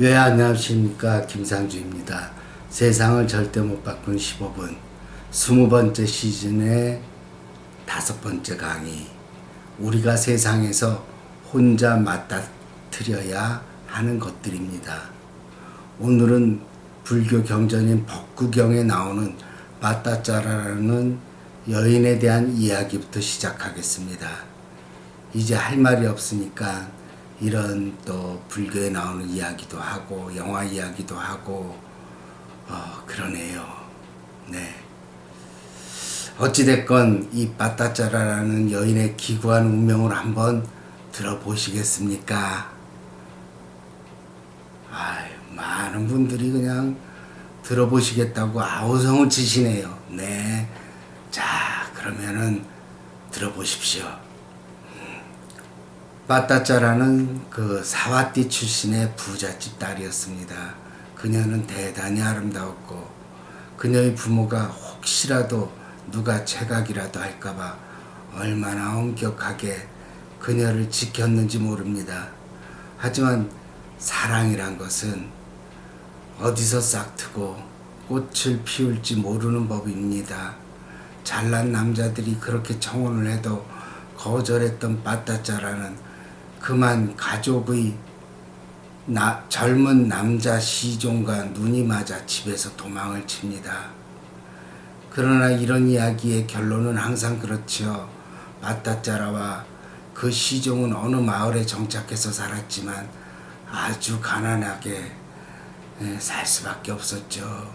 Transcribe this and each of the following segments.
네, 안녕하십니까. 김상주입니다. 세상을 절대 못 바꾼 15분. 20번째 시즌의 다섯 번째 강의. 우리가 세상에서 혼자 맞닥뜨려야 하는 것들입니다. 오늘은 불교 경전인 법구경에 나오는 마따짜라라는 여인에 대한 이야기부터 시작하겠습니다. 이제 할 말이 없으니까 이런 또 불교에 나오는 이야기도 하고 영화 이야기도 하고 어, 그러네요. 네. 어찌됐건 이 빠따짜라라는 여인의 기구한 운명을 한번 들어보시겠습니까? 아유, 많은 분들이 그냥 들어보시겠다고 아우성을 치시네요. 네. 자, 그러면은 들어보십시오. 빠따짜라는 그 사와띠 출신의 부잣집 딸이었습니다. 그녀는 대단히 아름다웠고 그녀의 부모가 혹시라도 누가 체각이라도 할까봐 얼마나 엄격하게 그녀를 지켰는지 모릅니다. 하지만 사랑이란 것은 어디서 싹트고 꽃을 피울지 모르는 법입니다. 잘난 남자들이 그렇게 청혼을 해도 거절했던 빠따짜라는 그만 가족의 나, 젊은 남자 시종과 눈이 맞아 집에서 도망을 칩니다. 그러나 이런 이야기의 결론은 항상 그렇지요. 빠따짜라와 그 시종은 어느 마을에 정착해서 살았지만 아주 가난하게 예, 살 수밖에 없었죠.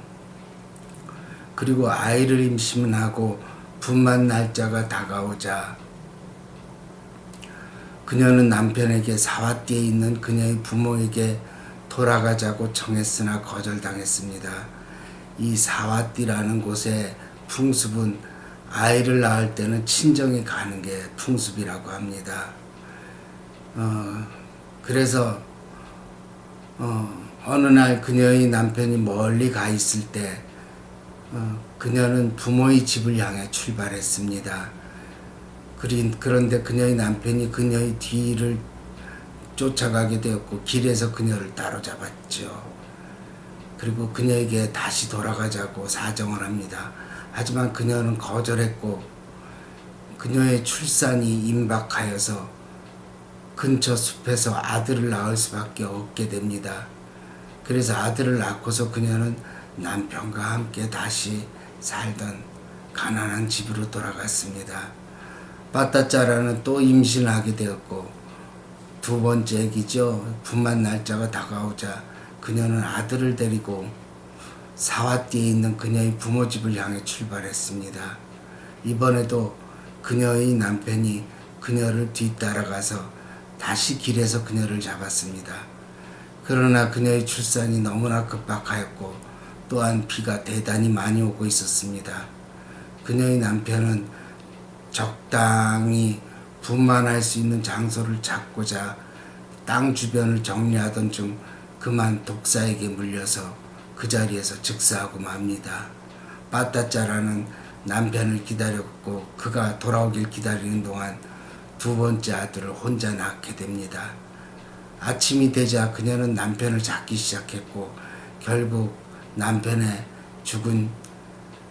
그리고 아이를 임신하고 분만 날짜가 다가오자 그녀는 남편에게 사화띠에 있는 그녀의 부모에게 돌아가자고 청했으나 거절당했습니다. 이 사화띠라는 곳의 풍습은 아이를 낳을 때는 친정에 가는 게 풍습이라고 합니다. 어, 그래서 어, 어느 날 그녀의 남편이 멀리 가 있을 때 어, 그녀는 부모의 집을 향해 출발했습니다. 그런데 그녀의 남편이 그녀의 뒤를 쫓아가게 되었고 길에서 그녀를 따로잡았죠. 그리고 그녀에게 다시 돌아가자고 사정을 합니다. 하지만 그녀는 거절했고 그녀의 출산이 임박하여서 근처 숲에서 아들을 낳을 수밖에 없게 됩니다. 그래서 아들을 낳고서 그녀는 남편과 함께 다시 살던 가난한 집으로 돌아갔습니다. 빠따짜라는 또 임신을 하게 되었고 두 번째 애기죠. 분만 날짜가 다가오자 그녀는 아들을 데리고 사화띠에 있는 그녀의 부모 집을 향해 출발했습니다. 이번에도 그녀의 남편이 그녀를 뒤따라가서 다시 길에서 그녀를 잡았습니다. 그러나 그녀의 출산이 너무나 급박하였고 또한 비가 대단히 많이 오고 있었습니다. 그녀의 남편은 적당히 분만할 수 있는 장소를 찾고자 땅 주변을 정리하던 중 그만 독사에게 물려서 그 자리에서 즉사하고 맙니다. 빠따짜라는 남편을 기다렸고 그가 돌아오길 기다리는 동안 두 번째 아들을 혼자 낳게 됩니다. 아침이 되자 그녀는 남편을 찾기 시작했고 결국 남편의 죽은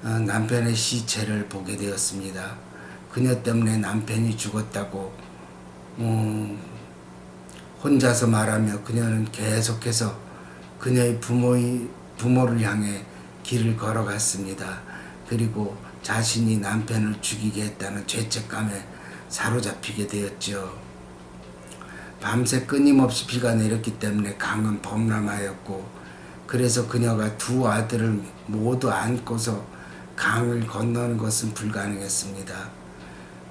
어, 남편의 시체를 보게 되었습니다. 그녀 때문에 남편이 죽었다고 어, 혼자서 말하며 그녀는 계속해서 그녀의 부모의 부모를 향해 길을 걸어갔습니다. 그리고 자신이 남편을 죽이게 했다는 죄책감에 사로잡히게 되었죠. 밤새 끊임없이 비가 내렸기 때문에 강은 범람하였고 그래서 그녀가 두 아들을 모두 안고서 강을 건너는 것은 불가능했습니다.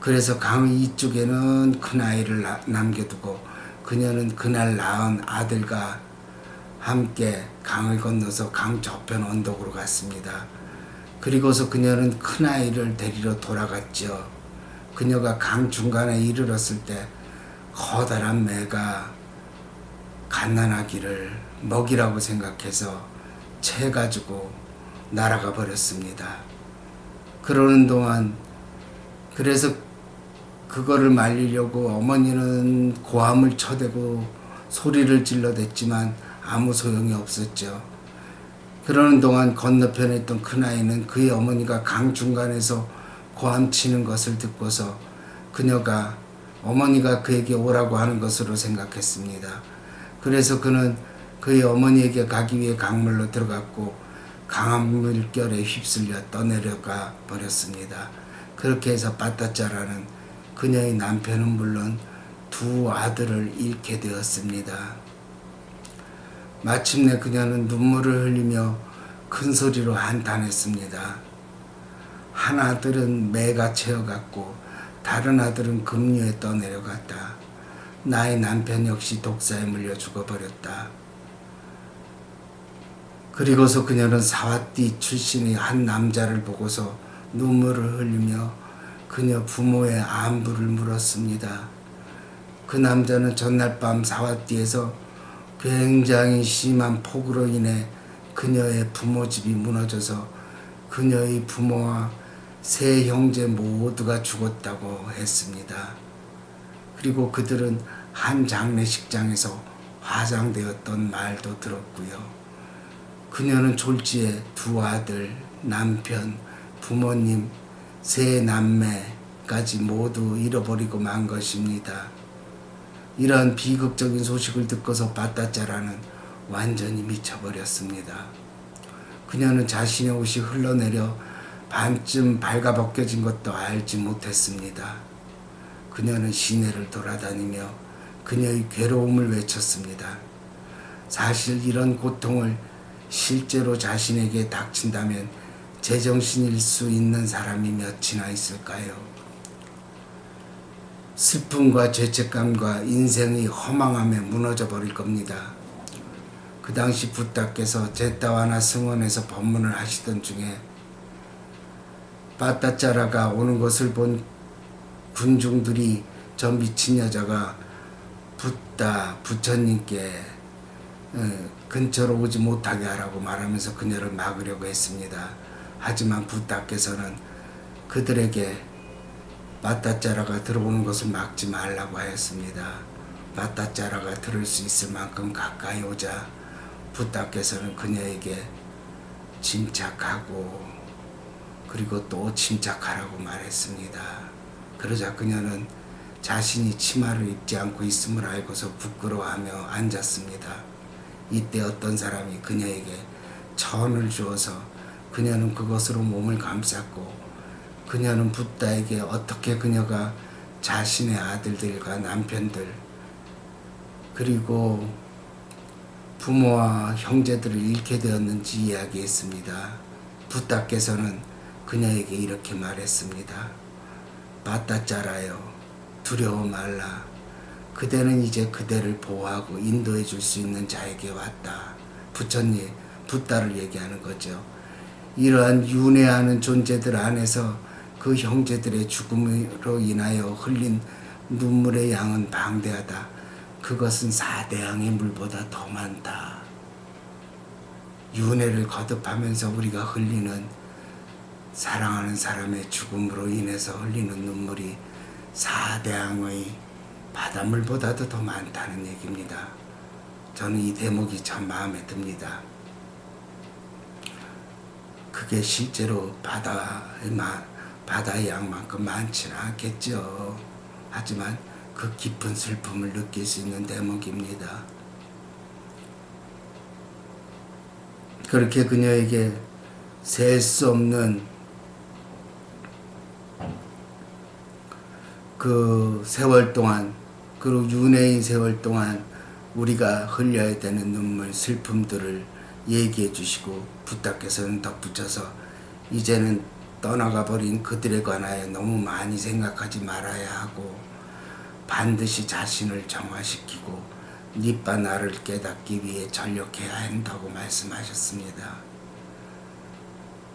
그래서 강 이쪽에는 큰 아이를 나- 남겨두고 그녀는 그날 낳은 아들과 함께 강을 건너서 강 저편 언덕으로 갔습니다. 그리고서 그녀는 큰 아이를 데리러 돌아갔죠. 그녀가 강 중간에 이르렀을 때 커다란 매가 갓난아기를 먹이라고 생각해서 채 가지고 날아가 버렸습니다. 그러는 동안 그래서 그거를 말리려고 어머니는 고함을 쳐대고 소리를 질러댔지만 아무 소용이 없었죠. 그러는 동안 건너편에 있던 큰아이는 그의 어머니가 강 중간에서 고함치는 것을 듣고서 그녀가 어머니가 그에게 오라고 하는 것으로 생각했습니다. 그래서 그는 그의 어머니에게 가기 위해 강물로 들어갔고 강한 물결에 휩쓸려 떠내려가 버렸습니다. 그렇게 해서 빠따짜라는 그녀의 남편은 물론 두 아들을 잃게 되었습니다. 마침내 그녀는 눈물을 흘리며 큰 소리로 한탄했습니다. 한 아들은 매가 채어갔고 다른 아들은 급류에 떠내려갔다. 나의 남편 역시 독사에 물려 죽어버렸다. 그리고서 그녀는 사와띠 출신의 한 남자를 보고서 눈물을 흘리며 그녀 부모의 안부를 물었습니다. 그 남자는 전날 밤 사와띠에서 굉장히 심한 폭우로 인해 그녀의 부모 집이 무너져서 그녀의 부모와 세 형제 모두가 죽었다고 했습니다. 그리고 그들은 한 장례식장에서 화장되었던 말도 들었고요. 그녀는 졸지에 두 아들, 남편, 부모님, 세 남매까지 모두 잃어버리고 만 것입니다. 이러한 비극적인 소식을 듣고서 바따짜라는 완전히 미쳐버렸습니다. 그녀는 자신의 옷이 흘러내려 반쯤 발가벗겨진 것도 알지 못했습니다. 그녀는 시내를 돌아다니며 그녀의 괴로움을 외쳤습니다. 사실 이런 고통을 실제로 자신에게 닥친다면 제정신일 수 있는 사람이 몇이나 있을까요? 슬픔과 죄책감과 인생의 허망함에 무너져 버릴 겁니다. 그 당시 부따께서 제따와나 승원에서 법문을 하시던 중에 바따짜라가 오는 것을 본 군중들이 저 미친 여자가 붓다 부처님께 어, 근처로 오지 못하게 하라고 말하면서 그녀를 막으려고 했습니다. 하지만 붓다께서는 그들에게 바따짜라가 들어오는 것을 막지 말라고 하였습니다. 바따짜라가 들을 수 있을 만큼 가까이 오자 붓다께서는 그녀에게 침착하고 그리고 또 침착하라고 말했습니다. 그러자 그녀는 자신이 치마를 입지 않고 있음을 알고서 부끄러워하며 앉았습니다. 이때 어떤 사람이 그녀에게 천을 주어서 그녀는 그것으로 몸을 감쌌고 그녀는 붓다에게 어떻게 그녀가 자신의 아들들과 남편들 그리고 부모와 형제들을 잃게 되었는지 이야기했습니다. 붓다께서는 그녀에게 이렇게 말했습니다. 바따짜라요 두려워 말라. 그대는 이제 그대를 보호하고 인도해 줄 수 있는 자에게 왔다. 부처님, 붓다를 얘기하는 거죠. 이러한 윤회하는 존재들 안에서 그 형제들의 죽음으로 인하여 흘린 눈물의 양은 방대하다. 그것은 사대양의 물보다 더 많다. 윤회를 거듭하면서 우리가 흘리는 사랑하는 사람의 죽음으로 인해서 흘리는 눈물이 사대양의 바닷물보다도 더 많다는 얘기입니다. 저는 이 대목이 참 마음에 듭니다. 그게 실제로 바다의 마, 바다의 양만큼 많지는 않겠죠. 하지만 그 깊은 슬픔을 느낄 수 있는 대목입니다. 그렇게 그녀에게 셀 수 없는 그 세월 동안 그리고 윤회인 세월 동안 우리가 흘려야 되는 눈물 슬픔들을 얘기해 주시고 부탁께서는 덧붙여서 이제는 떠나가 버린 그들에 관하여 너무 많이 생각하지 말아야 하고 반드시 자신을 정화시키고 니바나를 깨닫기 위해 전력해야 한다고 말씀하셨습니다.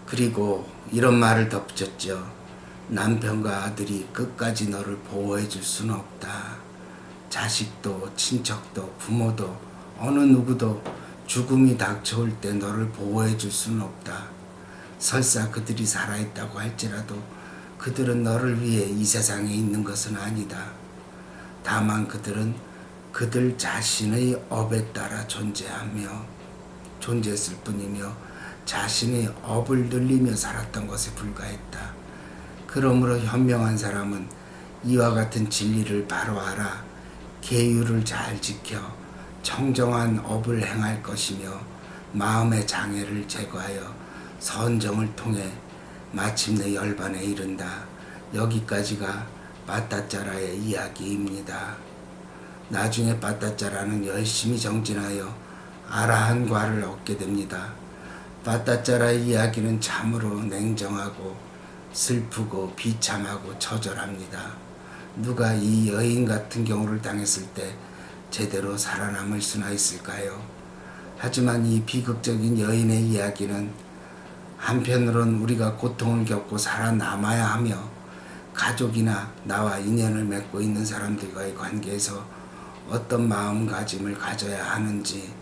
그리고 이런 말을 덧붙였죠. 남편과 아들이 끝까지 너를 보호해 줄 수는 없다. 자식도 친척도 부모도 어느 누구도 죽음이 닥쳐올 때 너를 보호해 줄 수는 없다. 설사 그들이 살아있다고 할지라도 그들은 너를 위해 이 세상에 있는 것은 아니다. 다만 그들은 그들 자신의 업에 따라 존재하며 존재했을 뿐이며 자신의 업을 늘리며 살았던 것에 불과했다. 그러므로 현명한 사람은 이와 같은 진리를 바로 알아 계율을 잘 지켜 청정한 업을 행할 것이며 마음의 장애를 제거하여 선정을 통해 마침내 열반에 이른다. 여기까지가 빠따짜라의 이야기입니다. 나중에 빠따짜라는 열심히 정진하여 아라한과를 얻게 됩니다. 빠따짜라의 이야기는 참으로 냉정하고 슬프고 비참하고 처절합니다. 누가 이 여인 같은 경우를 당했을 때 제대로 살아남을 수나 있을까요? 하지만 이 비극적인 여인의 이야기는 한편으론 우리가 고통을 겪고 살아남아야 하며 가족이나 나와 인연을 맺고 있는 사람들과의 관계에서 어떤 마음가짐을 가져야 하는지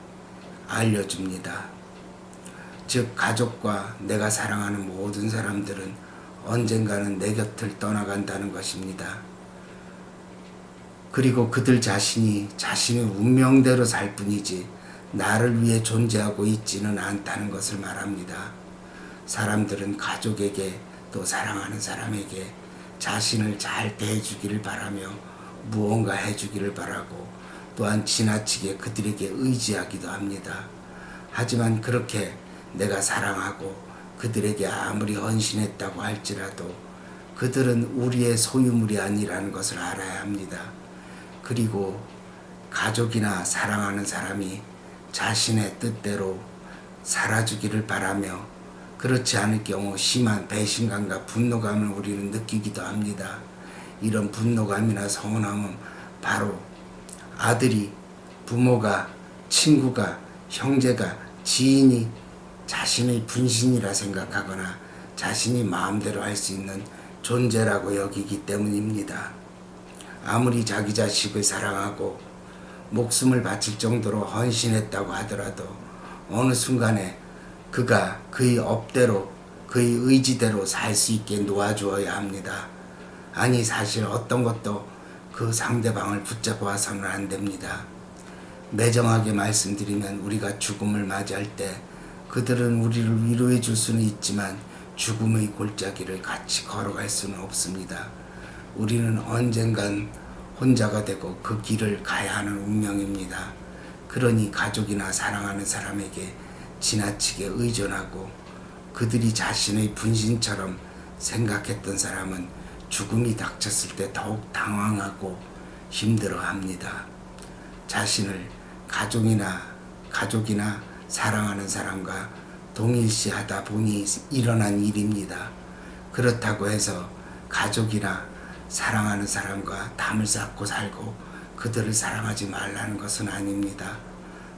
알려줍니다. 즉, 가족과 내가 사랑하는 모든 사람들은 언젠가는 내 곁을 떠나간다는 것입니다. 그리고 그들 자신이 자신의 운명대로 살 뿐이지 나를 위해 존재하고 있지는 않다는 것을 말합니다. 사람들은 가족에게 또 사랑하는 사람에게 자신을 잘 대해주기를 바라며 무언가 해주기를 바라고 또한 지나치게 그들에게 의지하기도 합니다. 하지만 그렇게 내가 사랑하고 그들에게 아무리 헌신했다고 할지라도 그들은 우리의 소유물이 아니라는 것을 알아야 합니다. 그리고 가족이나 사랑하는 사람이 자신의 뜻대로 살아주기를 바라며 그렇지 않을 경우 심한 배신감과 분노감을 우리는 느끼기도 합니다. 이런 분노감이나 서운함은 바로 아들이 부모가 친구가 형제가 지인이 자신의 분신이라 생각하거나 자신이 마음대로 할 수 있는 존재라고 여기기 때문입니다. 아무리 자기 자식을 사랑하고 목숨을 바칠 정도로 헌신했다고 하더라도 어느 순간에 그가 그의 업대로 그의 의지대로 살 수 있게 놓아주어야 합니다. 아니 사실 어떤 것도 그 상대방을 붙잡아서는 안 됩니다. 매정하게 말씀드리면 우리가 죽음을 맞이할 때 그들은 우리를 위로해 줄 수는 있지만 죽음의 골짜기를 같이 걸어갈 수는 없습니다. 우리는 언젠간 혼자가 되고 그 길을 가야 하는 운명입니다. 그러니 가족이나 사랑하는 사람에게 지나치게 의존하고 그들이 자신의 분신처럼 생각했던 사람은 죽음이 닥쳤을 때 더욱 당황하고 힘들어 합니다. 자신을 가족이나 가족이나 사랑하는 사람과 동일시하다 보니 일어난 일입니다. 그렇다고 해서 가족이나 사랑하는 사람과 담을 쌓고 살고 그들을 사랑하지 말라는 것은 아닙니다.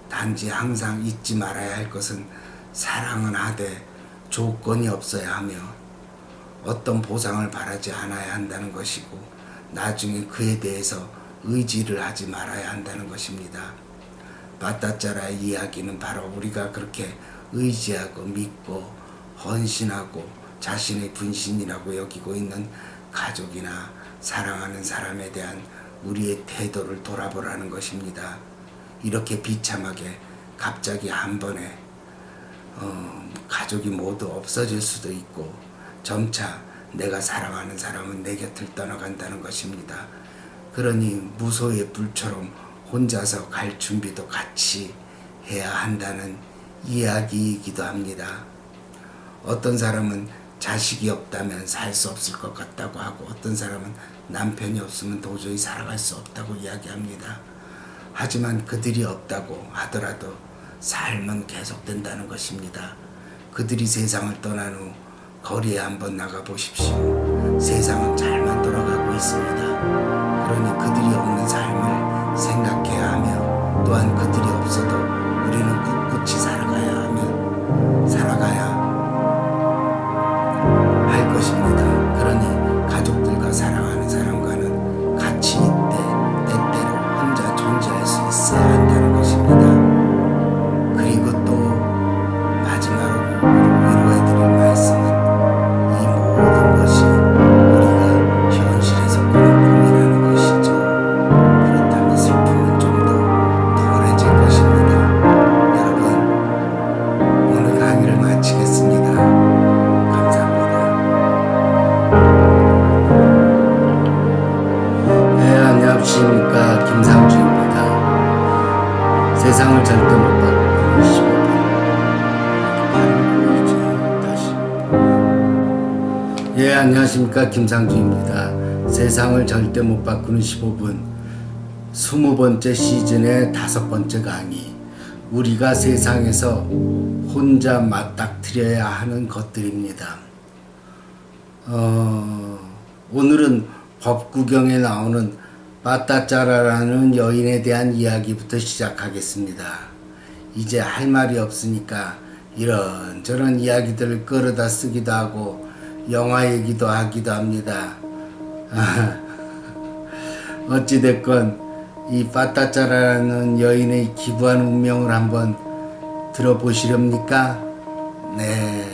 단지 항상 잊지 말아야 할 것은 사랑은 하되 조건이 없어야 하며 어떤 보상을 바라지 않아야 한다는 것이고 나중에 그에 대해서 의지를 하지 말아야 한다는 것입니다. 바따짜라의 이야기는 바로 우리가 그렇게 의지하고 믿고 헌신하고 자신의 분신이라고 여기고 있는 가족이나 사랑하는 사람에 대한 우리의 태도를 돌아보라는 것입니다. 이렇게 비참하게 갑자기 한 번에 어, 가족이 모두 없어질 수도 있고 점차 내가 사랑하는 사람은 내 곁을 떠나간다는 것입니다. 그러니 무소의 불처럼 혼자서 갈 준비도 같이 해야 한다는 이야기이기도 합니다. 어떤 사람은 자식이 없다면 살 수 없을 것 같다고 하고 어떤 사람은 남편이 없으면 도저히 살아갈 수 없다고 이야기합니다. 하지만 그들이 없다고 하더라도 삶은 계속된다는 것입니다. 그들이 세상을 떠난 후 거리에 한번 나가 보십시오. 세상은 잘만 돌아가고 있습니다. 그러니 그들이 없는 삶을 생각해야 하며 또한 그들이 없어도 우리는 안녕하십니까. 김상주입니다. 세상을 절대 못 바꾸는 15분. 20번째 시즌의 다섯 번째 강의. 우리가 세상에서 혼자 맞닥뜨려야 하는 것들입니다. 어, 오늘은 법구경에 나오는 빠따짜라라는 여인에 대한 이야기부터 시작하겠습니다. 이제 할 말이 없으니까 이런저런 이야기들을 끌어다 쓰기도 하고 영화 얘기도 하기도 합니다. 어찌됐건 이 빠따짜라라는 여인의 기부한 운명을 한번 들어보시렵니까? 네,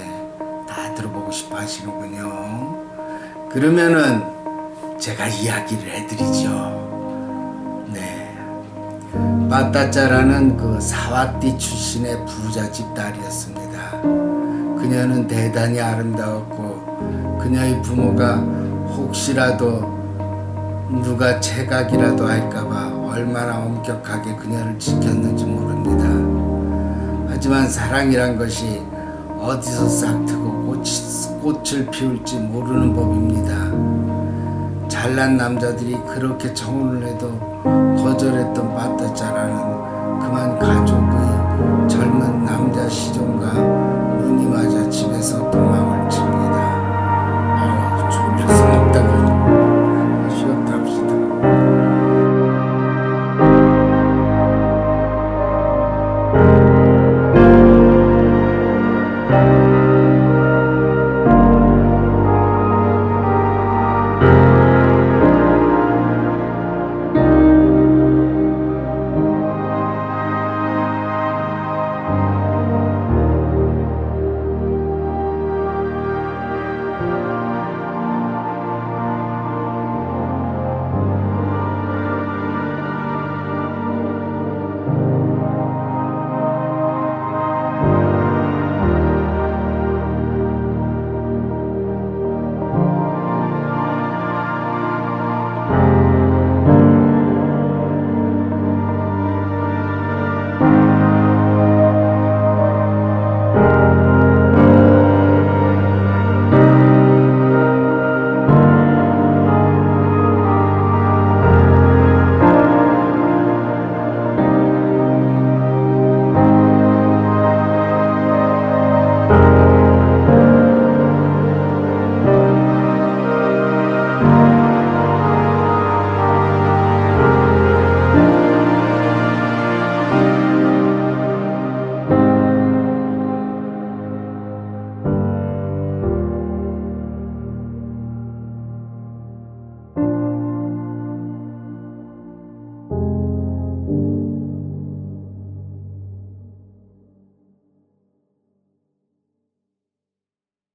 다 들어보고 싶어 하시는군요. 그러면은 제가 이야기를 해드리죠. 네. 빠따짜라는 그 사와띠 출신의 부잣집 딸이었습니다. 그녀는 대단히 아름다웠고 그녀의 부모가 혹시라도 누가 체각이라도 할까봐 얼마나 엄격하게 그녀를 지켰는지 모릅니다. 하지만 사랑이란 것이 어디서 싹 트고 꽃, 꽃을 피울지 모르는 법입니다. 잘난 남자들이 그렇게 정혼을 해도 거절했던 바타자라는 그만 가족의 젊은 남자 시종과 눈이 맞아 집에서 도망을 칩니다.